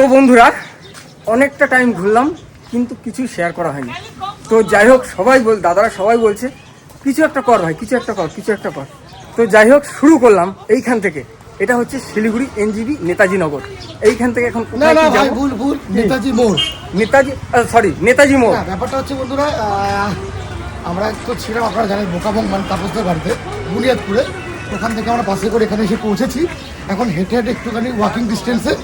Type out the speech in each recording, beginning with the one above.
তো বন্ধুরা অনেকটা টাইম ঘুরলাম কিন্তু কিছু শেয়ার করা হয়নি। তো যাই হোক সবাই বল দাদারা সবাই বলছে কিছু একটা কর ভাই কিছু একটা কর কিছু একটা কর। তো যাই হোক শুরু করলাম এইখান থেকে। এটা হচ্ছে শিলিগুড়ি এনজিবি নেতাজি নগর। এইখান থেকে এখন না না ভাই ভুল ভুল। নেতাজি মোড়। নেতাজি সরি নেতাজি মোড়। ব্যাপারটা হচ্ছে বন্ধুরা আমরা তো ছিলাম আপনারা জানেন বোকাবং মানে তাপসদের বাড়িতে বুনিয়াদপুরে ওখান থেকে আমরা বাসে করে এখানে এসে পৌঁছেছি। এখন হেঁটে হেঁটে একটুখানি ওয়াকিং ডিস্টেন্সে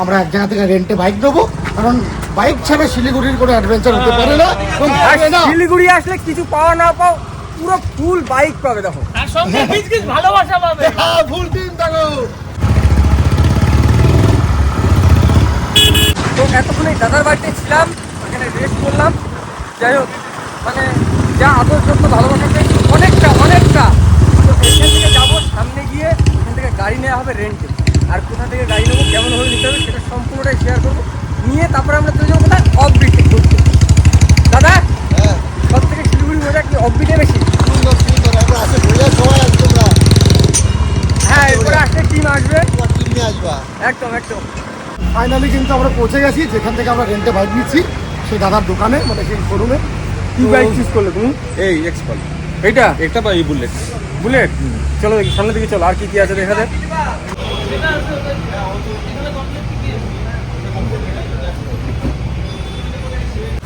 আমরা এক জায়গা থেকে রেন্টে বাইক নেব। কারণ বাইক ছাড়া শিলিগুড়ির কোনো অ্যাডভেঞ্চার হতে পারে না। শিলিগুড়ি আসলে কিছু পাওয়া না পাও পুরো ফুল বাইক পাবে দেখো। তার সঙ্গে ভালোবাসা পাবে। হ্যাঁ, ভুল দিন দেখো। তো এতক্ষণ এই দাদার বাড়িতে ছিলাম এখানে রেস্ট করলাম। যাই হোক মানে যা আদর যত্ন ভালোবাসা পেয়েছি অনেকটা অনেকটা। তো এখান থেকে যাব সামনে গিয়ে এখান থেকে গাড়ি নেওয়া হবে রেন্টে আর কোথা থেকে গাড়ি নেব কেমন ভাবে নিতে হবে সেটা সম্পূর্ণটাই শেয়ার করব। নিয়ে তারপরে আমরা চলে যাব কোথায় অফবিটে ঘুরতে দাদা সব থেকে শিলিগুড়ি মজা কি অফবিটে বেশি? হ্যাঁ এরপরে আসলে টিম আসবে। তোমার নিয়ে আসবা। একদম একদম। ফাইনালি কিন্তু আমরা পৌঁছে গেছি যেখান থেকে আমরা রেন্টে বাইক নিচ্ছি সেই দাদার দোকানে মানে সেই শোরুমে কি বাইক চুজ করলে তুমি? এই এক্সপাল এইটা? একটা বা এই বুলেট বুলেট চলো দেখি সামনের দিকে চলো আর কি কি আছে দেখা যাক।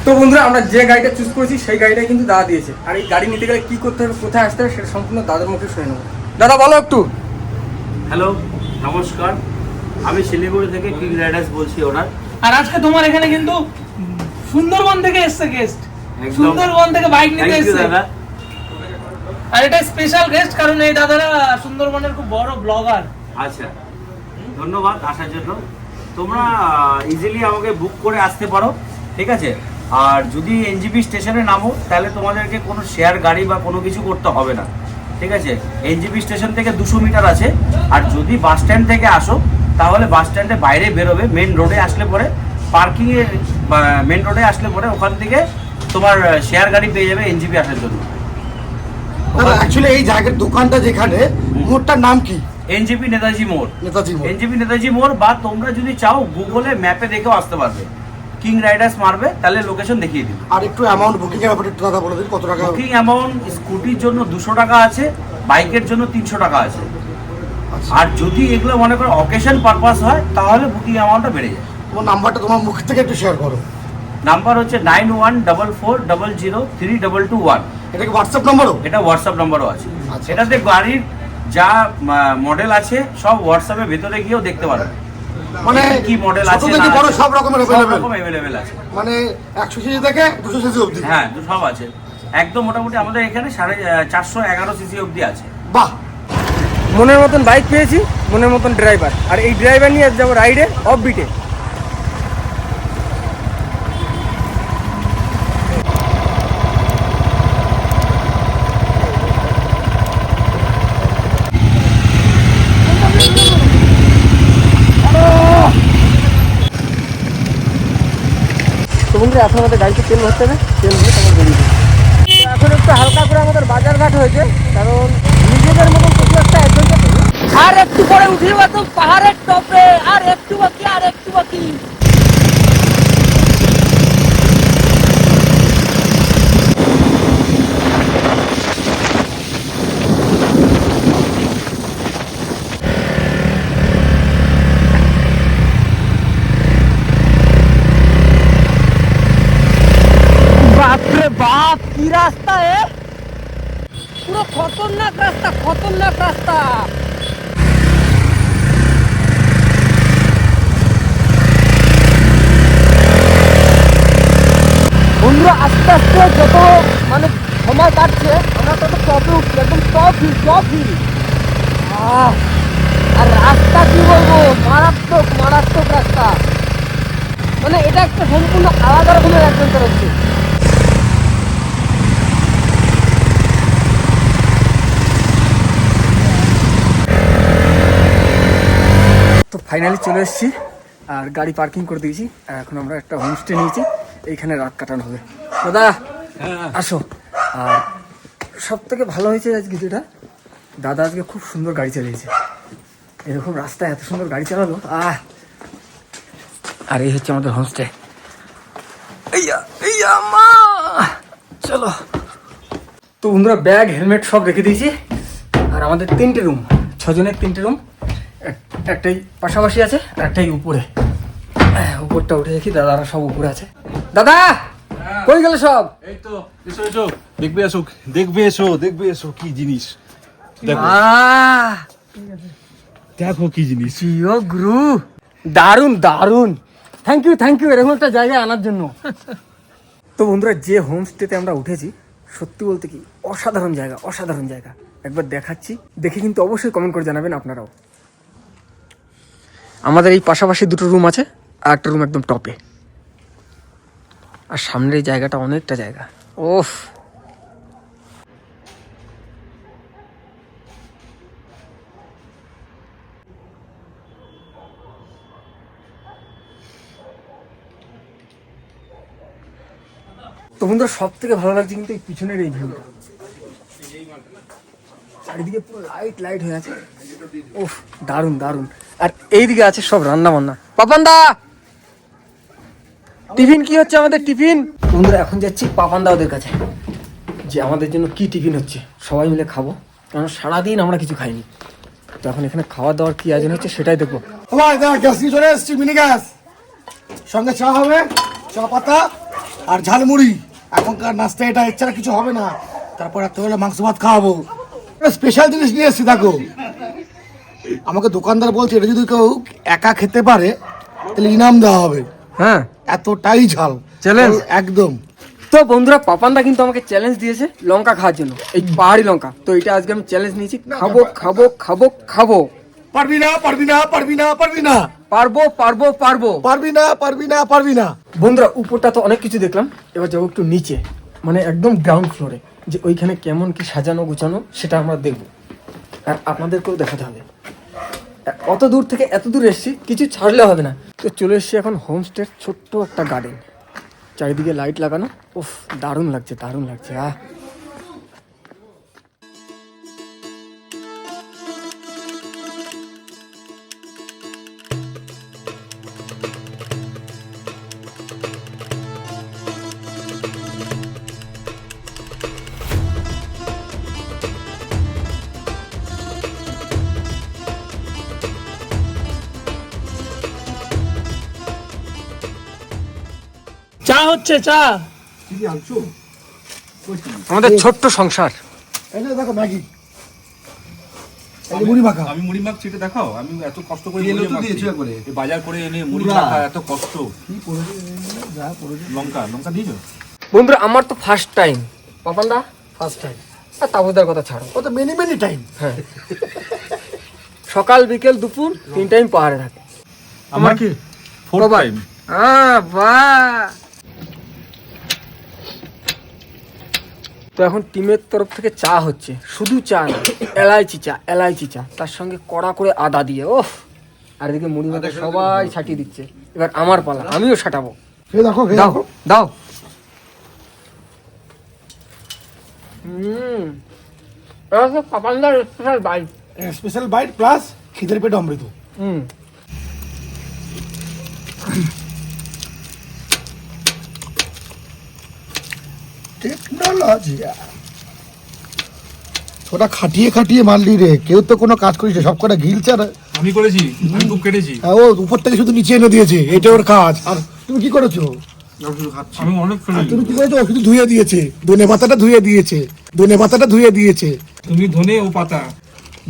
তো বন্ধুরা আমরা যে গাড়িটা চুজ করেছি সেই গাড়িটা কিন্তু দাদা দিয়েছে। আর এই গাড়ি নিতে গেলে কি করতে হবে কোথায় আসতে হবে সেটা সম্পূর্ণ দাদার মুখে শুনে নেব। দাদা বলো একটু। হ্যালো নমস্কার। আমি শিলিগুড়ি থেকে কিং রাইডার্স বলছি ওনার। আর আজকে তোমার এখানে কিন্তু সুন্দরবন থেকে এসছে গেস্ট সুন্দরবন থেকে বাইক নিতে এসছে। দাদা। আর এটা স্পেশাল গেস্ট কারণ এই দাদারা সুন্দরবনের খুব বড় ব্লগার আচ্ছা। ধন্যবাদ আসার জন্য। তোমরা ইজিলি আমাকে বুক করে আসতে পারো ঠিক আছে? আর যদি এনজিপি স্টেশনে নামো তাহলে তোমাদেরকে কোনো শেয়ার গাড়ি বা কোনো কিছু করতে হবে না ঠিক আছে? এনজিপি স্টেশন থেকে দুশো মিটার আছে। আর যদি বাস স্ট্যান্ড থেকে আসো তাহলে বাস স্ট্যান্ডে বাইরে বেরোবে মেন রোডে আসলে পরে পার্কিংয়ে মেন রোডে আসলে পরে ওখান থেকে তোমার শেয়ার গাড়ি পেয়ে যাবে এনজিপি আসার জন্য। অ্যাকচুয়ালি এই জায়গার দোকানটা যেখানে মোড়টার নাম কি? এনজিপি নেতাজি মোড় নেতাজি মোড় এনজিপি নেতাজি মোড় বা তোমরা যদি চাও গুগলে ম্যাপে দেখেও আসতে পারবে। কিং রাইডার্স মারবে তাহলে লোকেশন দেখিয়ে দিবে। আর একটু অ্যামাউন্ট বুকিং এর ব্যাপারে একটু দাদা বলে দিন কত টাকা? বুকিং অ্যামাউন্ট স্কুটির জন্য দুশো টাকা আছে বাইকের জন্য তিনশো টাকা আছে। আচ্ছা। আর যদি এগুলো মনে করো অকেশন পারপাস হয় তাহলে বুকিং অ্যামাউন্টটা বেড়ে যায়। তোমার নাম্বারটা তোমার মুখ থেকে একটু শেয়ার করো। নাম্বার হচ্ছে nine one double four double zero three double two one. এটা কি হোয়াটসঅ্যাপ নম্বরও এটা হোয়াটসঅ্যাপ নাম্বারও আছে। আচ্ছা। এটাতে গাড়ির যা মডেল আছে সব হোয়াটসঅ্যাপের ভেতরে গিয়েও দেখতে পারবে মানে কি মডেল আছে থেকে বড় সব রকমের সব অ্যাভেলেবেল আছে। মানে একশো সিসি থেকে দুশো সিসি অবধি। হ্যাঁ দু- সব আছে। একদম মোটামুটি আমাদের এখানে সাড়ে চারশো এগারো সিসি অবধি আছে। বাহ! মনের মতন বাইক পেয়েছি মনের মতন ড্রাইভার আর এই ড্রাইভার নিয়ে যাব রাইডে অফ বিটে বন্ধুরা এখন আমাদের গাড়িতে তেল ভরতে হবে, তেল ভরে তখন বেরিয়ে। এখন একটু হালকা করে আমাদের বাজারঘাট হয়েছে, কারণ নিজেদের মতন কিছু একটা অ্যাডভেঞ্চার আর একটু পরে উঠে তো পাহাড়ের টপে, আর একটু বাকি, আর একটু বাকি বাপরে বাপ কি রাস্তা এ পুরো খতরনাক রাস্তা খতরনাক রাস্তা বন্ধুরা আস্তে আস্তে যত মানে সময় কাটছে, আমরা তত টপে উঠছি, একদম টপ হিল টপ হিল আর রাস্তা কি বলব? মারাত্মক মারাত্মক রাস্তা। মানে এটা একটা সম্পূর্ণ আলাদা রকমের অ্যাডভেঞ্চার হচ্ছে। তো ফাইনালি চলে এসেছি, আর গাড়ি পার্কিং করে দিয়েছি এখন আমরা একটা হোমস্টে নিয়েছি, এইখানে রাত কাটানো হবে। দাদা আসো। আর সব থেকে ভালো হয়েছে আজকে যেটা দাদা আজকে খুব সুন্দর গাড়ি চালিয়েছে। এরকম রাস্তায় এত সুন্দর গাড়ি চালালো আহ! আর এই হচ্ছে আমাদের হোমস্টে মা! চলো। তো বন্ধুরা ব্যাগ হেলমেট সব রেখে দিয়েছি। আর আমাদের তিনটে রুম ছজনের তিনটে রুম একটাই পাশাপাশি আছে আর একটাই উপরে। উপরটা উঠে দেখি দাদারা সব উপরে আছে। দাদা! কই গেল সব? এই তো এসো এসো। দেখবে এসো দেখবে এসো দেখবে এসো কি জিনিস। দেখো। দেখো কি জিনিস। প্রিয় গুরু দারুণ দারুণ। থ্যাংক ইউ থ্যাংক ইউ এরকম একটা জায়গায় আনার জন্য। তো বন্ধুরা যে হোমস্টেতে আমরা উঠেছি সত্যি বলতে কি অসাধারণ জায়গা অসাধারণ জায়গা। একবার দেখাচ্ছি দেখে কিন্তু অবশ্যই কমেন্ট করে জানাবেন আপনারাও। আমাদের এই পাশাপাশি দুটো রুম আছে আর একটা রুম একদম টপে আর সামনের এই জায়গাটা অনেকটা জায়গা। ওফ তো বন্ধুরা সব থেকে ভালো লাগছে কিন্তু এই পিছনের এই ভিউটা চারিদিকে পুরো লাইট লাইট হয়ে আছে। ওফ দারুণ দারুণ। আর এইদিকে আছে সব রান্না বান্না পাপান্দা! টিফিন কি হচ্ছে আমাদের টিফিন? বন্ধুরা, এখন যাচ্ছি পাপান্দা ওদের কাছে, যে আমাদের জন্য কি টিফিন হচ্ছে। সবাই মিলে খাব কারণ সারাদিন আমরা কিছু খাইনি। তো এখন এখানে খাওয়া দাওয়ার কি আয়োজন হচ্ছে সেটাই দেখব। নিয়ে চলে মিনি গ্যাস। সঙ্গে চা হবে, চা পাতা আর ঝালমুড়ি। এখনকার নাস্তা এটা এছাড়া কিছু হবে না। তারপর রাত্রেবেলা মাংস ভাত খাওয়াবো। স্পেশাল জিনিস নিয়ে এসছি, দেখো। আমাকে দোকানদার বলছে, এটা যদি কেউ একা খেতে পারে, তাহলে ইনাম দেওয়া হবে। হ্যাঁ। এতটাই ঝাল। Challenge? একদম। তো বন্ধুরা পাপানদা কিন্তু আমাকে চ্যালেঞ্জ দিয়েছে লঙ্কা খাওয়ার জন্য এই পাহাড়ি লঙ্কা। তো এটা আজকে আমি চ্যালেঞ্জ নিয়েছি। খাব খাব খাব খাব। পারবি না পারবি না পারবি না পারবি না। পারব পারব পারব। পারবি না পারবি না পারবি না। বন্ধুরা উপরটা তো অনেক কিছু দেখলাম। এবার যাব একটু নিচে মানে একদম গ্রাউন্ড ফ্লোরে যে ওইখানে কেমন কি সাজানো গোছানো সেটা আমরা দেখব। আর আপনাদেরকেও দেখাতে হবে। অত দূর থেকে এত দূর এসেছি, কিছু ছাড়লে হবে না। তো চলে এসছি এখন হোমস্টের ছোট্ট একটা গার্ডেন চারিদিকে লাইট লাগানো। ওফ দারুণ লাগছে দারুণ লাগছে, আহ। চা আমাদের ছোট্ট সংসার। এই দেখো ম্যাগি। মুড়ি মাখা। আমি মুড়ি মাখছি এটা দেখাও। আমি এত কষ্ট করে তেলও তো মাখছি। করে। বাজার করে এনে মুড়ি মাখা এত কষ্ট। লঙ্কা লঙ্কা দিয়েছ? বন্ধুরা আমার তো ফার্স্ট টাইম পাপানদা? ফার্স্ট টাইম আর তাবুদার কথা ছাড়ো। ও তো মেনি মেনি টাইম হ্যাঁ। সকাল বিকেল দুপুর তিন টাইম পাহাড়ে থাকে। আমার কি ফোর টাইম আহ, বাহ। তো এখন টিমের তরফ থেকে চা হচ্ছে। শুধু চা না এলাইচি চা এলাইচি চা। তার সঙ্গে কড়া করে আদা দিয়ে ওফ আর এদিকে মুড়ি মাথা সবাই ছাটিয়ে দিচ্ছে। এবার আমার পালা আমিও ছাটাবো। দেখো দাও দাও। হুম। পাপান্দার special bike special bite plus খিদের পেট অমৃত। হুম। ওটা খাটিয়ে খাটিয়ে মারলি রে। কেউ তো কোনো কাজ করিস সব কটা গিলছে আর আমি করেছি আমি খুব কেটেছি। ও উপর থেকে শুধু নিচে এনে দিয়েছে এটা ওর কাজ। আর তুমি কি করেছ? আমি অনেক তুমি কি করেছ? শুধু ধুয়ে দিয়েছে। ধনে পাতাটা ধুয়ে দিয়েছে। ধনে পাতাটা ধুয়ে দিয়েছে। তুমি ধনে ও পাতা।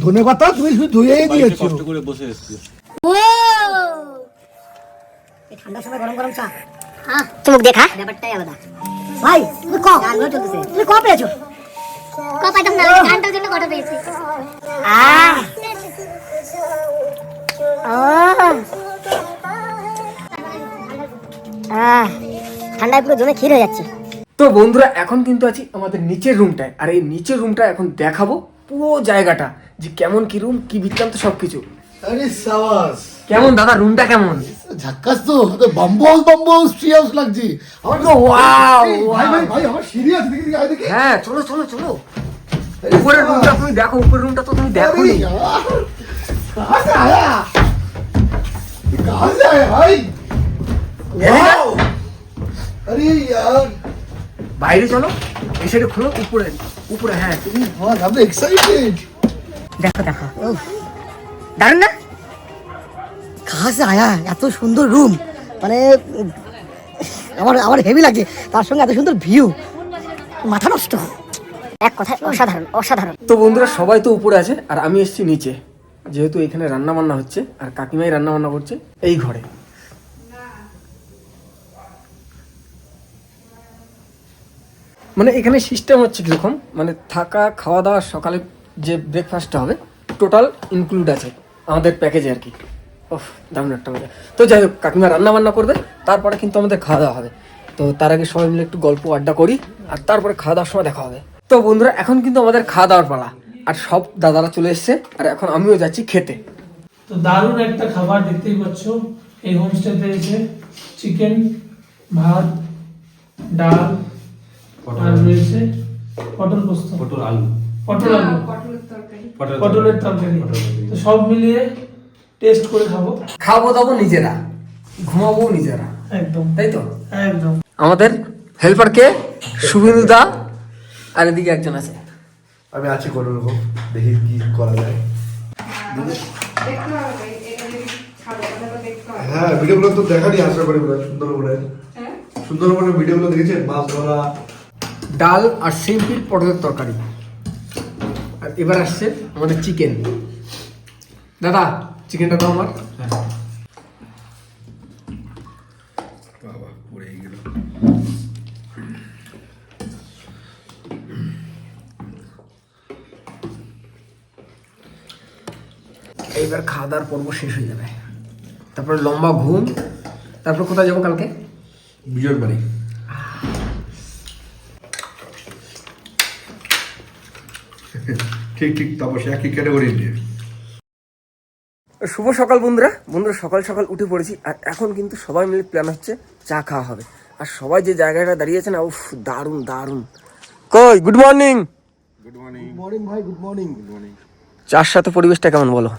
ধনে পাতা তুমি শুধু ধুয়েই দিয়েছ। কষ্ট করে বসে এসছি। এই ঠান্ডার সময় গরম গরম চা। আহ চুমুক দেখা ব্যাপারটাই আলাদা। ভাই তুমি ক? গানগুলো চলতেছে তুমি ক পেয়েছ? ক পাইতাম না গানটার জন্য কটা পেয়েছি। ঠান্ডায় পুরো জমে ক্ষীর হয়ে যাচ্ছে। তো বন্ধুরা এখন কিন্তু আছি আমাদের নিচের রুমটায়। আর এই নিচের রুমটা এখন দেখাবো পুরো জায়গাটা যে কেমন কি রুম কি বৃত্তান্ত সবকিছু। আরে সাবাস! কেমন দাদা? রুমটা কেমন? ঝাক্কাস তো bamboo house bamboo house tree house লাগছে। আমার তো ওয়াও ভাই ভাই ভাই আমার সিরিয়াস আছে দেখি দেখি হ্যাঁ চলো চলো চলো। উপরের রুমটা তুমি দেখো উপরের রুমটা তো তুমি দেখো নি। আয়া আয়া ভাই। ওয়াও আরে यार বাইরে চলো এই সাইডে খোলো উপরে উপরে হ্যাঁ। তুমি হ্যাঁ আমি এক্সাইটেড দেখো দেখো। দারুণ না? কাহা সে আয়া, এত সুন্দর রুম মানে আমার আমার হেভি লাগছে তার সঙ্গে এত সুন্দর ভিউ মাথা নষ্ট। এক কথায় অসাধারণ অসাধারণ। তো বন্ধুরা, সবাই তো উপরে আছে, আর আমি এসেছি নিচে। যেহেতু এখানে রান্না বান্না হচ্ছে, আর কাকিমাই রান্না বান্না করছে এই ঘরে। মানে এখানে সিস্টেম হচ্ছে কীরকম? মানে থাকা, খাওয়া দাওয়া, সকালে যে ব্রেকফাস্টটা হবে টোটাল ইনক্লুড আছে, আমাদের প্যাকেজে আর কি। ওহ দারুণ একটা মজা। তো যাই হোক কাকিমা রান্না বান্না করবে তারপরে কিন্তু আমাদের খাওয়া দাওয়া হবে। তো তার আগে সবাই মিলে একটু গল্প আড্ডা করি আর তারপরে খাওয়া দাওয়ার সময় দেখা হবে। তো বন্ধুরা এখন কিন্তু আমাদের খাওয়া দাওয়ার পালা আর সব দাদারা চলে এসছে আর এখন আমিও যাচ্ছি খেতে। তো দারুণ একটা খাবার দেখতেই পাচ্ছ এই হোমস্টেতে এসে চিকেন ভাত ডাল আর রয়েছে পটল পোস্ত। পটল আলু। পটল আলু। পটলের তরকারি। পটলের তরকারি। তো সব মিলিয়ে টেস্ট করে খাব। খাব দাবো নিজেরা। ঘুমাবো নিজেরা। একদম। তাই তো? একদম। আমাদের হেল্পার কে? শুভেন্দু দা। আর এদিকে একজন আছে। আমি আছি কোনো রকম দেখি কি করা যায়। হ্যাঁ ভিডিওগুলো তো দেখারই আশা করি বোধহয় সুন্দরবনের সুন্দরবনের ভিডিওগুলো দেখেছেন? মাছ ধরা। ডাল আর সিম্পল পটলের তরকারি। আর এবার আসছে আমাদের চিকেন দাদা চিকেনটা আমার। বাবা পড়ে গেল। এইবার খাওয়া দাওয়ার পর্ব শেষ হয়ে যাবে। তারপরে লম্বা ঘুম। তারপর কোথায় যাব কালকে? বিজয়ের বাড়ি ঠিক ঠিক তারপর সে একই ক্যাটাগরি নিয়ে। শুভ সকাল বন্ধুরা। বন্ধুরা সকাল সকাল উঠে পড়েছি আর এখন কিন্তু সবাই মিলে প্ল্যান হচ্ছে চা খাওয়া হবে। আর সবাই যে জায়গাটা দাঁড়িয়েছে না উফ দারুণ দারুণ। কই good morning good morning morning ভাই গুড মর্নিং গুড মর্নিং চার সাথে পরিবেশটা কেমন বলো?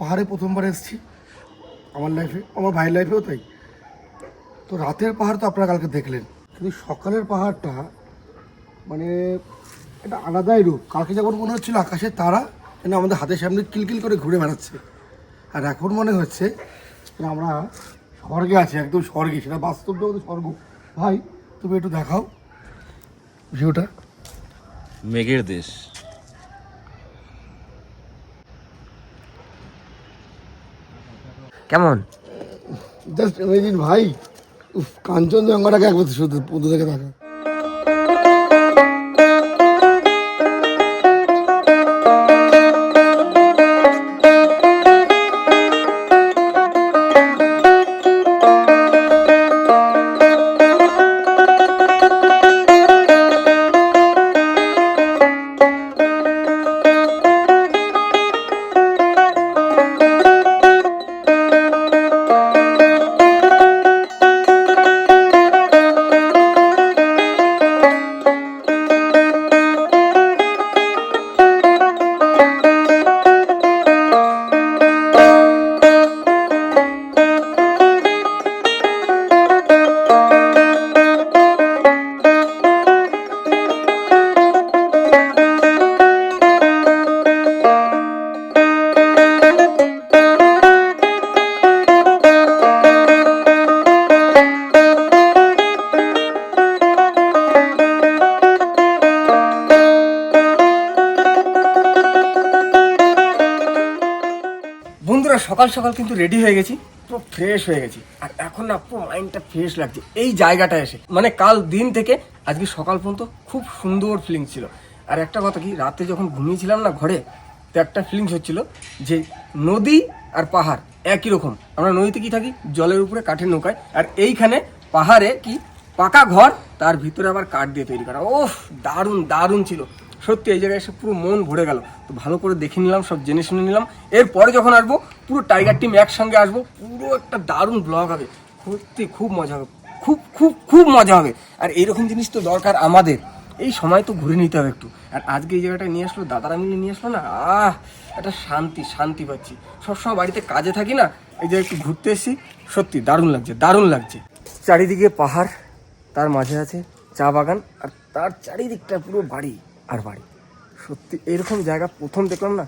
পাহাড়ে প্রথমবার এসেছি আমার লাইফে আমার ভাইয়ের লাইফেও তাই। তো রাতের পাহাড় তো আপনারা কালকে দেখলেন কিন্তু সকালের পাহাড়টা মানে এটা আলাদাই রূপ। কালকে যখন মনে হচ্ছিল আকাশের তারা যেন আমাদের হাতের সামনে কিলকিল করে ঘুরে বেড়াচ্ছে। আর এখন মনে হচ্ছে যে আমরা স্বর্গে আছি একদম স্বর্গে। সেটা বাস্তব জগতে স্বর্গ। ভাই তুমি একটু দেখাও ভিউটা। মেঘের দেশ। কেমন? জাস্ট ইমেজিন ভাই উফ কাঞ্চনজঙ্ঘাটাকে একবার শুধু পুজো থেকে দেখা। বন্ধুরা সকাল সকাল কিন্তু রেডি হয়ে গেছি, পুরো ফ্রেশ হয়ে গেছি। আর এখন না পুরো মাইন্ডটা ফ্রেশ লাগছে। এই জায়গাটা এসে মানে কাল দিন থেকে আজকে সকাল পর্যন্ত খুব সুন্দর ফিলিং ছিল। আর একটা কথা কি, রাতে যখন ঘুমিয়েছিলাম না ঘরে, তো একটা ফিলিংস হচ্ছিল যে নদী আর পাহাড় একই রকম। আমরা নদীতে কি থাকি? জলের উপরে, কাঠের নৌকায়। আর এইখানে পাহাড়ে কি, পাকা ঘর, তার ভিতরে আবার কাঠ দিয়ে তৈরি করা। ওফ, দারুণ দারুণ ছিল। সত্যি এই জায়গায় এসে পুরো মন ভরে গেল। তো ভালো করে দেখে নিলাম, সব জেনে শুনে নিলাম। এরপরে যখন আসব, পুরো টাইগার টিম একসঙ্গে আসব, পুরো একটা দারুণ ব্লগ হবে। সত্যি খুব মজা হবে। খুব খুব খুব মজা হবে। আর এইরকম জিনিস তো দরকার আমাদের। এই সময় তো ঘুরে নিতে হবে একটু। আর আজকে এই জায়গাটা নিয়ে আসলো, দাদারা মিলে নিয়ে আসলো না? আহ, একটা শান্তি শান্তি পাচ্ছি। সবসময় বাড়িতে কাজে থাকি না, এই যে একটু ঘুরতে এসেছি। সত্যি দারুণ লাগছে দারুণ লাগছে। চারিদিকে পাহাড়, তার মাঝে আছে চা বাগান, আর তার চারিদিকটা পুরো বাড়ি। আর বাড়ি। সত্যি, এরকম জায়গা প্রথম দেখলাম না,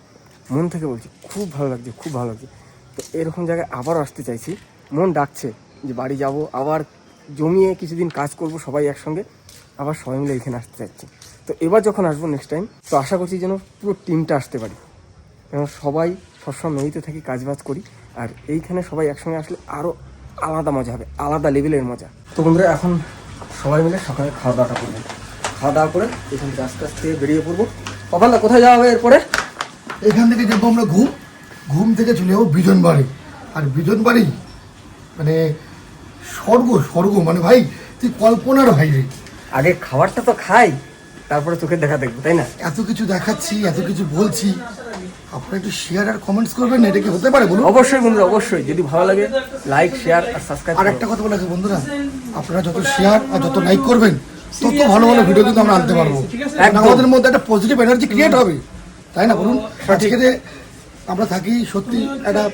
মন থেকে বলছি, খুব ভালো লাগছে, খুব ভালো লাগছে। তো এরকম জায়গায় আবারও আসতে চাইছি। মন ডাকছে যে বাড়ি যাব, আবার জমিয়ে কিছুদিন কাজ করব সবাই একসঙ্গে, আবার সবাই মিলে এখানে আসতে চাইছি। তো এবার যখন আসব নেক্সট টাইম তো আশা করছি যেন পুরো টিমটা আসতে পারি। কেন সবাই সবসময় মেয়েতে থাকি কাজ বাজ করি, আর এইখানে সবাই একসঙ্গে আসলে আরও আলাদা মজা হবে, আলাদা লেভেলের মজা। তো বন্ধুরা, এখন সবাই মিলে সকালে খাওয়া দাওয়াটা করবেন খাওয়া দাওয়া করে এখান থেকে আস্তে আস্তে বেরিয়ে পড়ব। কপালদা কোথায় যাওয়া হবে এরপরে? এখান থেকে যাব আমরা ঘুম। ঘুম থেকে চলে যাব বিজন বাড়ি আর বিজন বাড়ি মানে স্বর্গ স্বর্গ। মানে ভাই তুই কল্পনার ভাই রে আগে খাবারটা তো খাই তারপরে চোখের দেখা দেখব তাই না? এত কিছু দেখাচ্ছি এত কিছু বলছি। আপনারা একটু শেয়ার আর কমেন্টস করবেন এটা কি হতে পারে বলুন? অবশ্যই বন্ধুরা অবশ্যই। যদি ভালো লাগে লাইক শেয়ার আর সাবস্ক্রাইব আর একটা কথা বলে বন্ধুরা আপনারা যত শেয়ার আর যত লাইক করবেন তত ভালো ভালো ভিডিও কিন্তু আমরা আনতে পারব। আমাদের মধ্যে একটা পজিটিভ এনার্জি ক্রিয়েট হবে। তাই না বলুন? আজকে যে আমরা থাকি সত্যি একটা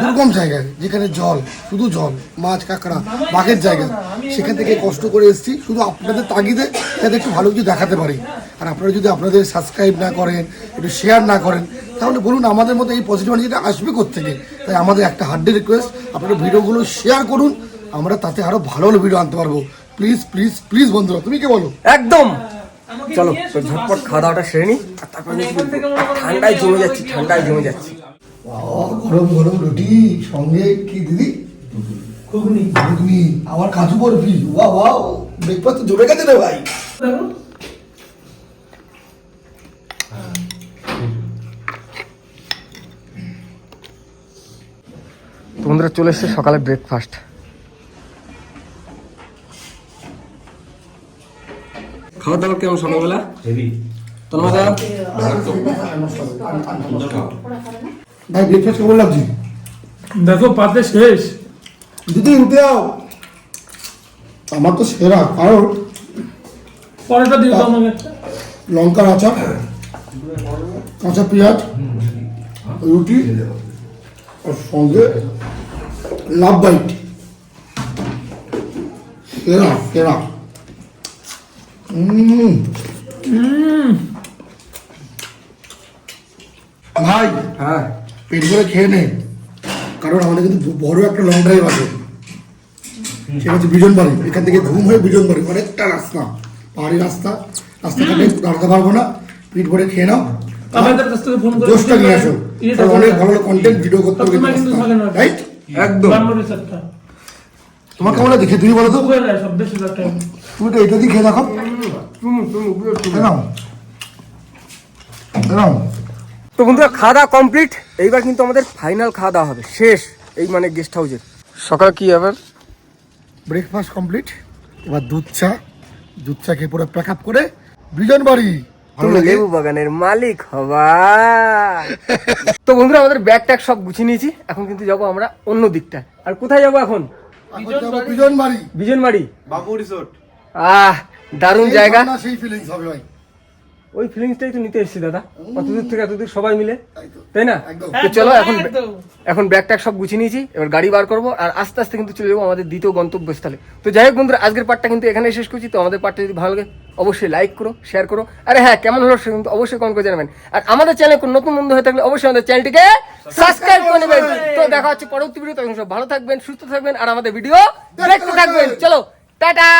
দুর্গম জায়গায় যেখানে জল শুধু জল মাছ কাঁকড়া বাঘের জায়গা। সেখান থেকে কষ্ট করে এসেছি। শুধু আপনাদের তাগিদে যাতে একটু ভালো কিছু দেখাতে পারি। আর আপনারা যদি আপনাদের সাবস্ক্রাইব না করেন একটু শেয়ার না করেন তাহলে বলুন আমাদের মধ্যে এই পজিটিভ এনার্জিটা আসবে থেকে তাই আমাদের একটা হার্ডলি রিকোয়েস্ট আপনারা ভিডিওগুলো শেয়ার করুন আমরা তাতে আরও ভালো ভালো ভিডিও আনতে পারব। প্লিজ প্লিজ প্লিজ বন্ধুরা তুমি কি বলো? একদম। চলো তো ঝটপট খাওয়া দাওয়াটা সেরে নিই। আর ঠান্ডায় জমে যাচ্ছি ঠান্ডায় জমে যাচ্ছি। বাহ, গরম গরম রুটি সঙ্গে কি দিদি? ঘুগনি। ঘুগনি আমার কাজু বরফি ওয়া ওয়াও ব্রেকফাস্ট জমে গেছে রে ভাই। দেখো। তো বন্ধুরা চলে এসছে সকালে ব্রেকফাস্ট খাওয়া দাওয়া কেমন সকালবেলা? তন্ময়দা ভাই ব্রেকফাস্ট কেমন লাগছে? দেখো পাতে শেষ। দিদি উঠে যাও আমার তো সেরা কারণ পরেটা দিও তো আমাকে। লঙ্কার আচার কাঁচা পেঁয়াজ রুটি আর সঙ্গে লাভ বাইট। সেরা সেরা। ভাই হ্যাঁ। পেট ভরে খেয়ে নে। কারণ আমাদের কিন্তু বড় একটা লং ড্রাইভ আছে। সেটা হচ্ছে বিজন বাড়ি। এখান থেকে ঘুম হয়ে বিজন বাড়ি। অনেকটা রাস্তা। পাহাড়ি রাস্তা। রাস্তাঘাটে দাঁড়াতে পারব না। পিঠ ভরে খেয়ে নাও। জোশটা নিয়ে আসো। অনেক ভালো কন্টেন্ট ভিডিও করতে হবে। রাইট একদম। তোমার কেমন লাগে দেখে তুমি বলো তো। তুমি তো এটা দিয়ে খেয়ে দেখো। তো বন্ধুরা খাওয়া দাওয়া কমপ্লিট এইবার কিন্তু আমাদের ফাইনাল খাওয়া দাওয়া হবে। শেষ। এই মানে গেস্ট হাউসের সকাল কি আবার? ব্রেকফাস্ট কমপ্লিট এবার দুধ চা। দুধ চা খেয়ে পুরো প্যাক আপ করে বিজন বাড়ি। তুমি লেবু বাগানের মালিক হবা। তো বন্ধুরা আমাদের ব্যাগ ট্যাগ সব গুছিয়ে নিয়েছি। এখন কিন্তু যাব আমরা অন্য দিকটা আর কোথায় যাব এখন? বিজনবাড়ি বাবু রিসোর্ট আহ দারুণ জায়গা। না সেই ফিলিংস হবে ভাই। ওই ফিলিংসটাই তো নিতে এসেছি দাদা। অত দূর থেকে এত দূর সবাই মিলে। তাই তো। তাই না? তো চলো এখন এখন ব্যাগ ট্যাগ সব গুছিয়ে নিয়েছি এবার গাড়ি বার করব আর আস্তে আস্তে কিন্তু চলে যাব আমাদের দ্বিতীয় গন্তব্যস্থলে। তো যাই হোক বন্ধুরা আজকের পার্টটা কিন্তু এখানে শেষ করছি তো আমাদের পার্টটা যদি ভালো লাগে অবশ্যই লাইক করো শেয়ার করো। আরে হ্যাঁ কেমন হলো সে কিন্তু অবশ্যই কমেন্ট করে জানাবেন। আর আমাদের চ্যানেল কোনো নতুন বন্ধু হয়ে থাকলে অবশ্যই আমাদের চ্যানেলটিকে সাবস্ক্রাইব করে নেবেন। তো দেখা হচ্ছে পরবর্তী ভিডিও তখন সব ভালো থাকবেন সুস্থ থাকবেন আর আমাদের ভিডিও দেখতে থাকবেন। চলো টাটা!